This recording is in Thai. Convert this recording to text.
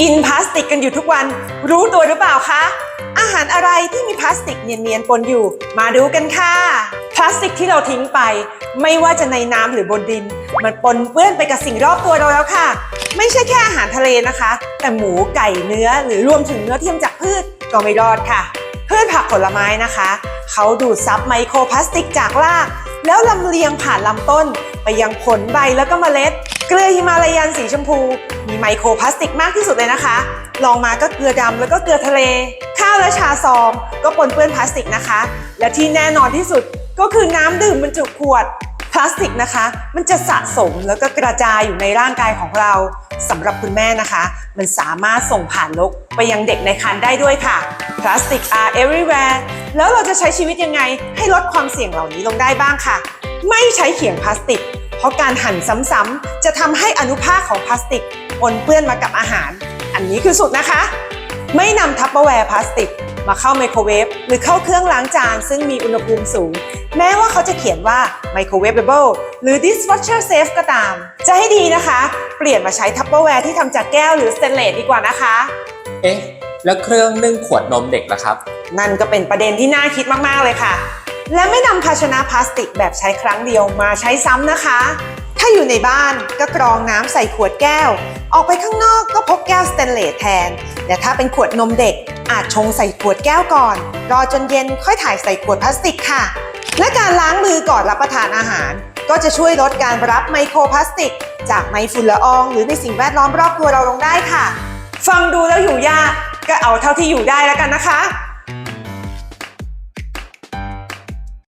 กินพลาสติกกันอยู่ทุกวัน รู้ตัวหรือเปล่าคะ อาหารอะไรที่มีพลาสติกเนียนๆปนอยู่ มาดูกันค่ะ พลาสติกที่เราทิ้งไป ไม่ว่าจะในน้ำหรือบนดิน มันปนเปื้อนไปกับสิ่งรอบตัวเราแล้วค่ะ ไม่ใช่แค่อาหารทะเลนะคะ แต่หมูไก่เนื้อหรือรวมถึงเนื้อที่ทำจากพืชก็ไม่รอดค่ะ พืชผักผลไม้นะคะ เขาดูดซับไมโครพลาสติกจากราก แล้วลำเลียงผ่านลำต้น ไปยังผลใบแล้วก็เมล็ด เกลือฮิมาลายันสีชมพู มีไมโครพลาสติกมากที่สุดเลยนะคะลองมาก็เกลือดำแล้วก็เกลือทะเล ข้าวและชาซองก็ปนเปื้อนพลาสติกนะคะ และที่แน่นอนที่สุดก็คือน้ำดื่มบรรจุขวดพลาสติกนะคะ มันจะสะสมแล้วก็กระจายอยู่ในร่างกายของเราสำหรับคุณแม่นะคะ มันสามารถส่งผ่านลกไปยังเด็กในครรภ์ได้ด้วยค่ะพลาสติก are everywhere แล้วเราจะใช้ชีวิตยังไงให้ลดความเสี่ยงเหล่านี้ลงได้บ้างค่ะ ไม่ใช้เขียงพลาสติก ราะการหั่นซ้ำๆจะทำให้อนุภาคของพลาสติกปนเปื้อนมากับอาหาร อันนี้คือสุดนะคะ ไม่นำทัพเปอร์แวร์พลาสติก มาเข้าไมโครเวฟหรือเข้าเครื่องล้างจานซึ่งมีอุณหภูมิสูง แม้ว่าเขาจะเขียนว่า microwavable หรือ dishwasher safe ก็ตาม จะให้ดีนะคะ เปลี่ยนมาใช้ทัพเปอร์แวร์ที่ทำจากแก้วหรือสเตนเลสดีกว่านะคะ เอ๊ะ แล้วเครื่องนึ่งขวดนมเด็กล่ะครับ นั่นก็เป็นประเด็นที่น่าคิดมากๆเลยค่ะ และไม่นำภาชนะพลาสติกแบบใช้ครั้งเดียวมาใช้ซ้ำนะคะ ถ้าอยู่ในบ้านก็กรองน้ำใส่ขวดแก้ว ออกไปข้างนอกก็พกแก้วสเตนเลสแทนและถ้าเป็นขวดนมเด็ก อาจชงใส่ขวดแก้วก่อน รอจนเย็นค่อยถ่ายใส่ขวดพลาสติกค่ะ และการล้างมือก่อนรับประทานอาหาร ก็จะช่วยลดการรับไมโครพลาสติก จากไมฝุ่นละออง หรือในสิ่งแวดล้อมรอบตัวเราลงได้ค่ะ ฟังดูแล้วอยู่ยากก็เอาเท่าที่อยู่ได้แล้วกันนะคะ